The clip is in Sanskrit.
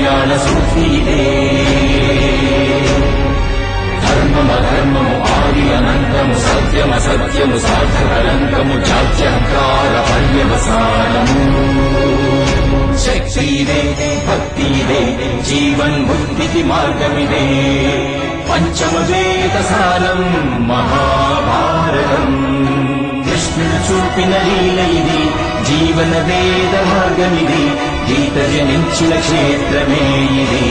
ल्याणसूरे सत्यमसत्यमु सार्थकलङ्कमु जात्यहङ्कारपर्यवसानम् शक्सीरे भक्तिरे जीवन्मुक्तिः मार्गमिदे पञ्चमवेतसारम् महा చూపిన లీల ఇది జీవన వేద మార్గమిది గీత జనించిన క్షేత్రమే ఇది.